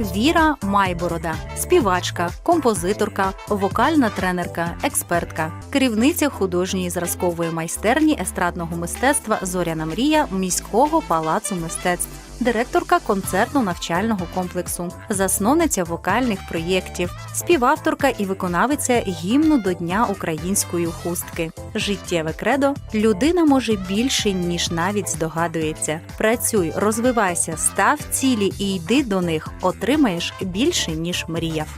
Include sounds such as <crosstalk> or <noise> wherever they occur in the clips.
Віра Майборода, співачка, композиторка, вокальна тренерка, експертка, керівниця художньої зразкової майстерні естрадного мистецтва Зоряна мрія міського палацу мистецтв. Директорка концертно-навчального комплексу, засновниця вокальних проєктів, співавторка і виконавиця гімну до Дня української хустки. Життєве кредо людина може більше, ніж навіть здогадується. Працюй, розвивайся, став цілі і йди до них. Отримаєш більше, ніж мріяв.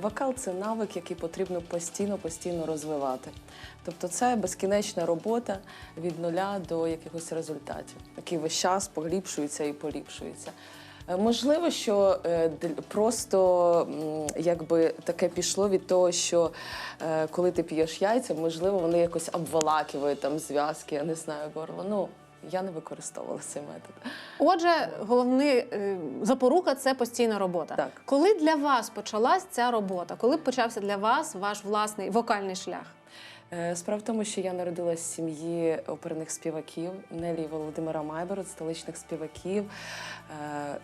Вокал це навик, який потрібно постійно постійно розвивати. Тобто це безкінечна робота від нуля до якихось результатів, який весь час поглибшується і поліпшується. Е, Можливо, що е, просто якби таке пішло від того, що е, коли ти п'єш яйця, можливо, вони якось обволакивають там зв'язки, я не знаю, горло. Ну, я не використовувала цей метод. Отже, головний е, запорука це постійна робота. Так. Коли для вас почалась ця робота? Коли почався для вас ваш власний вокальний шлях? Е, Справа в тому, що я народилась в сім'ї оперних співаків Нелі Володимира Майбород, столичних співаків.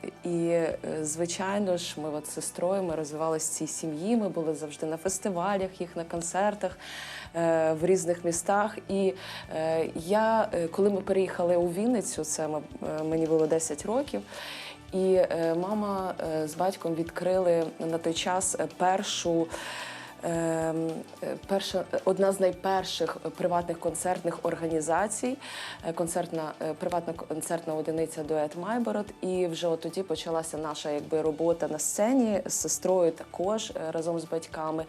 Е, І, е, звичайно ж, ми от з сестрою ми розвивалися в цій сім'ї. Ми були завжди на фестивалях, їх на концертах в різних містах. І я, коли ми переїхали у Вінницю, це мені було 10 років. І мама з батьком відкрили на той час першу. Ем, е, Перша одна з найперших приватних концертних організацій, е, концертна е, приватна концертна одиниця дует Майбород. І вже от тоді почалася наша якби робота на сцені з сестрою також е, разом з батьками.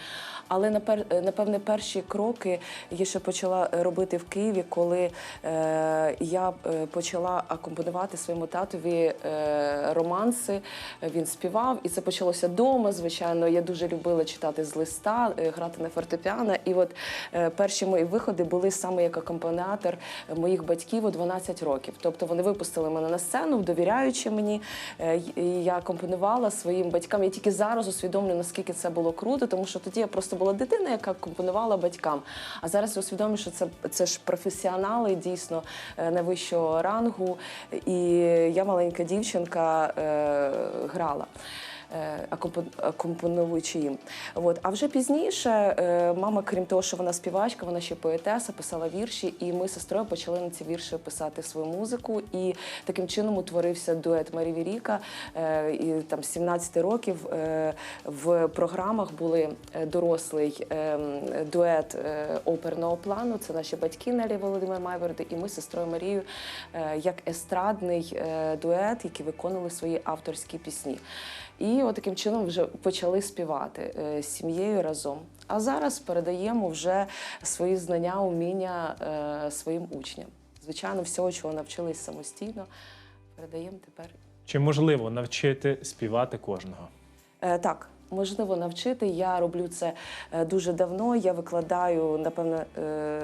Але е, напевне перші кроки я ще почала е, робити в Києві, коли е, я е, почала акомпонувати своєму татові е, романси. Він співав, і це почалося вдома. Звичайно, я дуже любила читати з листа, е, грати на фортепіано. І от е, перші мої виходи були саме як акомпаніатор моїх батьків у 12 років. Тобто вони випустили мене на сцену, довіряючи мені. Е, я компонувала своїм батькам. Я тільки зараз усвідомлюю, наскільки це було круто, тому що тоді я просто була дитина, яка компонувала батькам. А зараз я усвідомлюю, що це, це ж професіонали дійсно найвищого рангу. І я маленька дівчинка е, грала. Е, Акомпонуючи їм. От. А вже пізніше е, мама, крім того, що вона співачка, вона ще поетеса, писала вірші, і ми з сестрою почали на ці вірші писати свою музику. І таким чином утворився дует Марі Віріка. Е, І там з 17 років в програмах були дорослий е, дует оперного плану. Це наші батьки Нелі Володимир Майверди, і ми з сестрою Марією як естрадний дует, які виконували свої авторські пісні. І от таким чином вже почали співати е, з сім'єю разом. А зараз передаємо вже свої знання, уміння е, своїм учням. Звичайно, всього, чого навчились самостійно, передаємо тепер Чи можливо навчити співати кожного? Е, Так, можливо навчити. Я роблю це е, дуже давно. Я викладаю, напевно, е,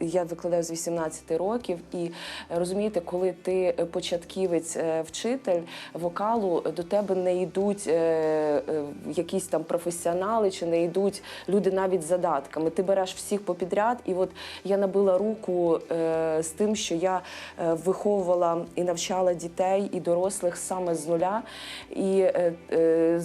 я викладаю з 18 років. І е, розумієте, коли ти початківець вчитель вокалу, до тебе не йдуть якісь там професіонали, чи не йдуть люди навіть з задатками. Ти береш всіх попідряд, і от я набила руку з тим, що я виховувала і навчала дітей і дорослих саме з нуля. І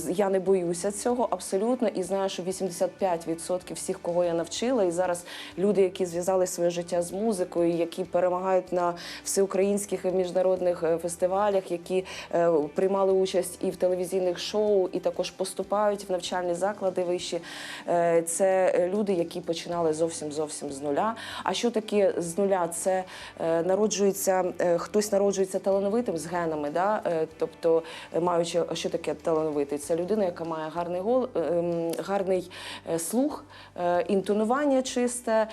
я не боюся цього абсолютно. І знаю, що 85% всіх, кого я навчила, і зараз люди, які зв'язали своє життя з музикою, які перемагають на всеукраїнських і міжнародних е, фестивалях, які е, приймали участь і в телевізійних шоу, і також поступають в навчальні заклади вищі. Е, Це люди, які починали зовсім зовсім з нуля. А що таке з нуля? Це е, народжується, е, хтось народжується талановитим з генами, да? е, тобто маючи, що таке талановитий? Це людина, яка має гарний гол, е, ем, гарний е, слух, е, інтонування чисте.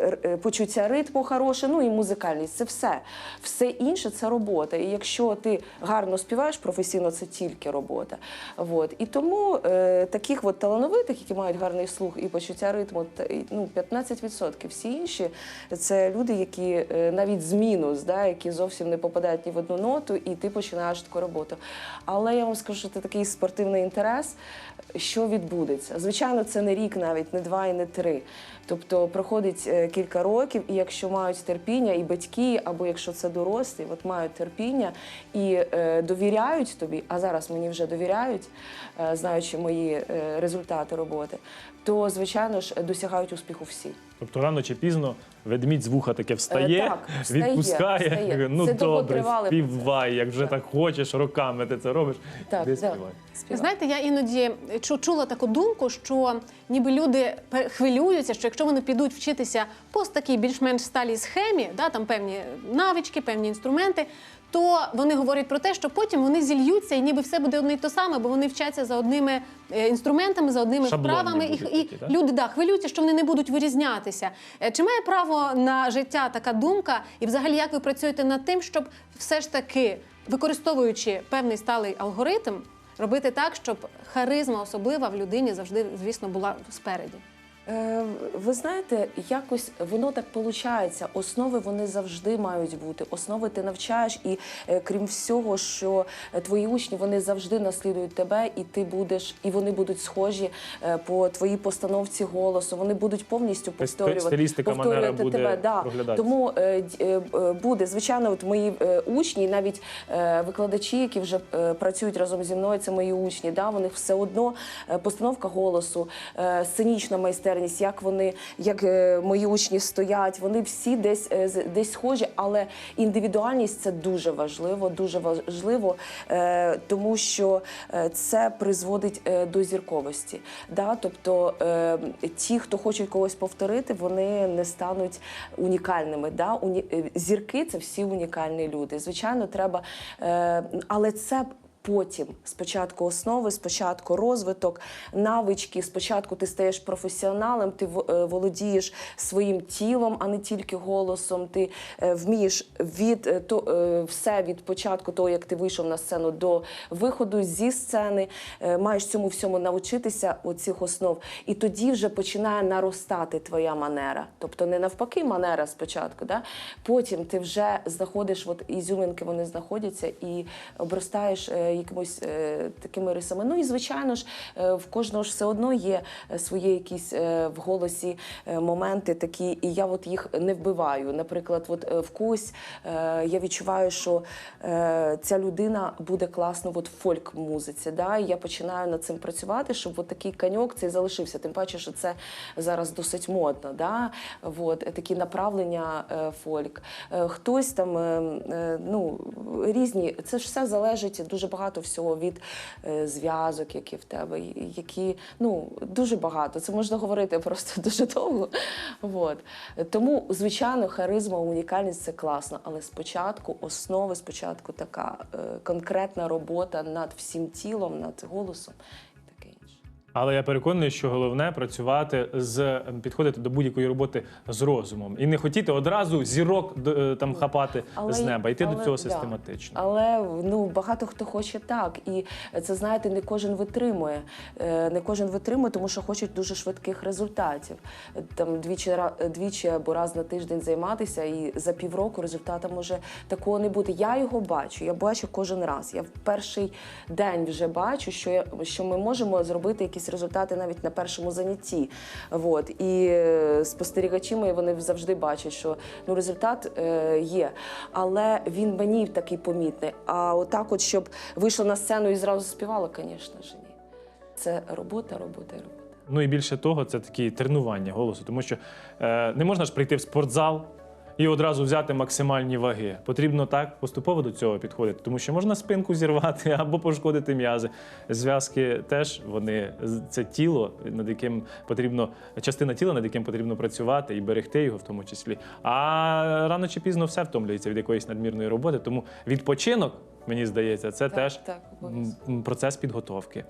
Е, почуття ритму хороше, ну і музикальність. Це все. Все інше це робота. І якщо ти гарно співаєш професійно, це тільки робота. Вот. І тому е, таких от талановитих, які мають гарний слух і почуття ритму, та- ну, 15%. Всі інші це люди, які е, навіть з мінус, да, які зовсім не попадають ні в одну ноту, і ти починаєш таку роботу. Але я вам скажу, що це такий спортивний інтерес. Що відбудеться. Звичайно, це не рік, навіть не два і не три. Тобто проходить е, кілька років, і якщо мають терпіння, і батьки, або якщо це дорослі, от мають терпіння і е, довіряють тобі, а зараз мені вже довіряють, е, знаючи мої е, результати роботи, то звичайно ж досягають успіху всі. Тобто рано чи пізно ведмідь з вуха таке встає, Е, так, встає, відпускає. встає. Ну Це добре, співай, як вже так хочеш, роками ти це робиш. Так, да. співай. Співай. Знаєте, я іноді чу- чула таку думку, що ніби люди хвилюються, що якщо вони підуть вчитися по такій більш-менш сталій схемі, да, там певні навички, певні інструменти, то вони говорять про те, що потім вони зільються і ніби все буде одне й то саме, бо вони вчаться за одними е, інструментами, за одними Шаблонні вправами, і, будуть і такі, так? люди да, хвилюються, що вони не будуть вирізнятися. Е, Чи має право на життя така думка? І взагалі, як ви працюєте над тим, щоб все ж таки, використовуючи певний сталий алгоритм, робити так, щоб харизма особлива в людині завжди, звісно, була спереді? Е, Ви знаєте, якось воно так виходить. Основи вони завжди мають бути. Основи ти навчаєш, і е, крім всього, що е, твої учні вони завжди наслідують тебе, і ти будеш, і вони будуть схожі по твоїй постановці голосу. Вони будуть повністю Тобто повторювати, повторювати буде тебе. Да. Тому буде звичайно, от мої учні, навіть викладачі, які вже працюють разом зі мною, це мої учні. Да, них все одно постановка голосу, сценічна майстерність, як вони, як е, мої учні стоять, вони всі десь е, десь схожі, але індивідуальність це дуже важливо, дуже важливо, е, тому що це призводить до зірковості. Да? Тобто ті, хто хочуть когось повторити, вони не стануть унікальними. Да? Зірки це всі унікальні люди. Звичайно, треба, але це. Потім спочатку основи, спочатку розвиток, навички. Спочатку ти стаєш професіоналом, ти е, володієш своїм тілом, а не тільки голосом. Ти е, вмієш від е, то все від початку, того як ти вийшов на сцену до виходу зі сцени. Маєш цьому всьому навчитися оцих основ, і тоді вже починає наростати твоя манера. Тобто не навпаки, манера спочатку. Да? Потім ти вже знаходиш, от ізюминки вони знаходяться і обростаєш якимось е, такими рисами. Ну і звичайно ж, е, в кожного ж все одно є е, свої якісь в голосі моменти такі, і я от їх не вбиваю. Наприклад, от в когось я відчуваю, що ця людина буде класно в фольк-музиці. Да? І я починаю над цим працювати, щоб от такий каньок цей залишився. Тим паче, що це зараз досить модно. Да? От, такі направлення фольк. Хтось там ну, різні, це ж все залежить дуже багато всього від е, зв'язок, які в тебе, які ну дуже багато. Це можна говорити просто <laughs> дуже довго. От. Тому, звичайно, харизма, унікальність це класно, але спочатку основи, спочатку така е, конкретна робота над всім тілом, над голосом. Але я переконаний, що головне працювати з підходити до будь-якої роботи з розумом і не хотіти одразу зірок е, там хапати Але з неба, йти до але- цього да. систематично. Але ну багато хто хоче так, і це знаєте, не кожен витримує. Е, Не кожен витримує, тому що хочуть дуже швидких результатів. Там двічі двічі або раз на тиждень займатися, і за півроку результату може такого не бути. Я його бачу. Я бачу кожен раз. Я в перший день вже бачу, що я що ми можемо зробити якісь результати навіть на першому занятті. Вот. І е, спостерігачі мої вони завжди бачать, що ну результат е, є. Але він мені такий помітний. А отак, от, щоб вийшла на сцену і зразу співала, звісно ж, ні. Це робота, робота і робота. Ну і більше того, це такі тренування голосу, тому що е, не можна ж прийти в спортзал і одразу взяти максимальні ваги. Потрібно так поступово до цього підходити, тому що можна спинку зірвати <laughs> або пошкодити м'язи. Зв'язки теж вони це тіло, над яким потрібно частина тіла, над яким потрібно працювати і берегти його в тому числі. А рано чи пізно все втомлюється від якоїсь надмірної роботи. Тому відпочинок, мені здається, це Так, теж так, процес підготовки.